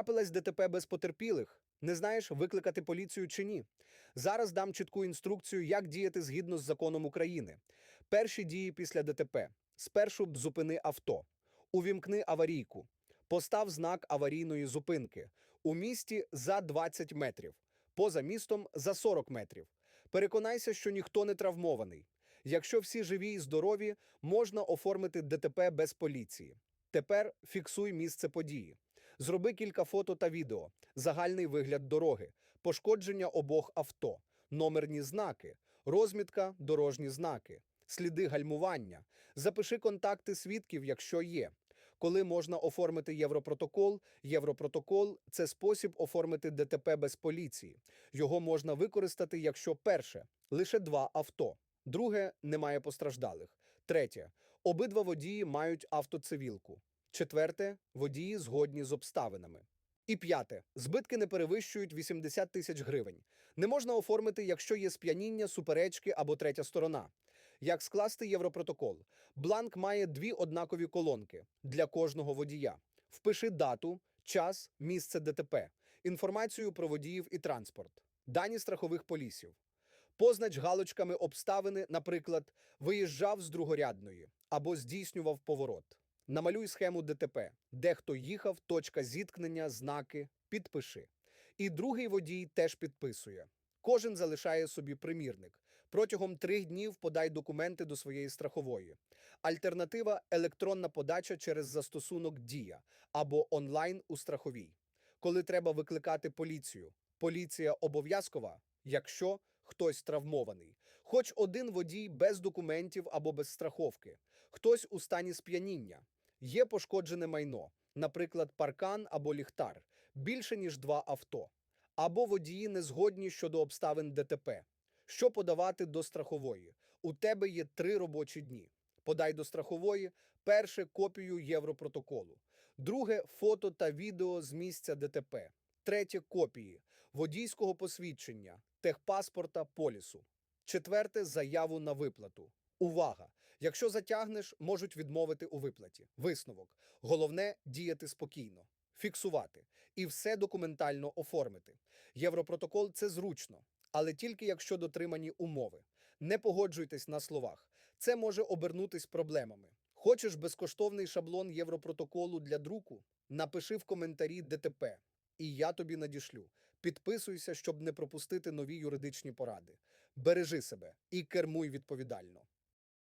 Трапилась ДТП без потерпілих. Не знаєш, викликати поліцію чи ні? Зараз дам чітку інструкцію, як діяти згідно з законом України. Перші дії після ДТП. Спершу зупини авто. Увімкни аварійку. Постав знак аварійної зупинки. У місті за 20 метрів. Поза містом за 40 метрів. Переконайся, що ніхто не травмований. Якщо всі живі і здорові, можна оформити ДТП без поліції. Тепер фіксуй місце події. Зроби кілька фото та відео, загальний вигляд дороги, пошкодження обох авто, номерні знаки, розмітка, дорожні знаки, сліди гальмування. Запиши контакти свідків, якщо є. Коли можна оформити Європротокол, Європротокол це спосіб оформити ДТП без поліції. Його можна використати, якщо перше лише два авто. Друге немає постраждалих. Третє обидва водії мають автоцивілку. Четверте водії згодні з обставинами. І п'яте збитки не перевищують 80 тисяч гривень. Не можна оформити, якщо є сп'яніння, суперечки або третя сторона. Як скласти Європротокол? Бланк має дві однакові колонки для кожного водія. Впиши дату, час, місце ДТП, інформацію про водіїв і транспорт, дані страхових полісів. Познач галочками обставини, наприклад, виїжджав з другорядної або здійснював поворот. Намалюй схему ДТП, де хто їхав, точка зіткнення, знаки, підпиши. І другий водій теж підписує. Кожен залишає собі примірник. Протягом трьох днів подай документи до своєї страхової. Альтернатива електронна подача через застосунок Дія або онлайн у страховій. Коли треба викликати поліцію, поліція обов'язкова, якщо хтось травмований. Хоч один водій без документів або без страховки, хтось у стані сп'яніння. Є пошкоджене майно, наприклад, паркан або ліхтар, більше ніж два авто. Або водії не згодні щодо обставин ДТП. Що подавати до страхової? У тебе є три робочі дні. Подай до страхової перше копію Європротоколу, друге фото та відео з місця ДТП, третє копії водійського посвідчення, техпаспорта, полісу, четверте заяву на виплату. Увага! Якщо затягнеш, можуть відмовити у виплаті. Висновок. Головне діяти спокійно, фіксувати і все документально оформити. Європротокол це зручно, але тільки якщо дотримані умови. Не погоджуйтесь на словах. Це може обернутись проблемами. Хочеш безкоштовний шаблон Європротоколу для друку? Напиши в коментарі ДТП, і я тобі надішлю. Підписуйся, щоб не пропустити нові юридичні поради. Бережи себе і кермуй відповідально.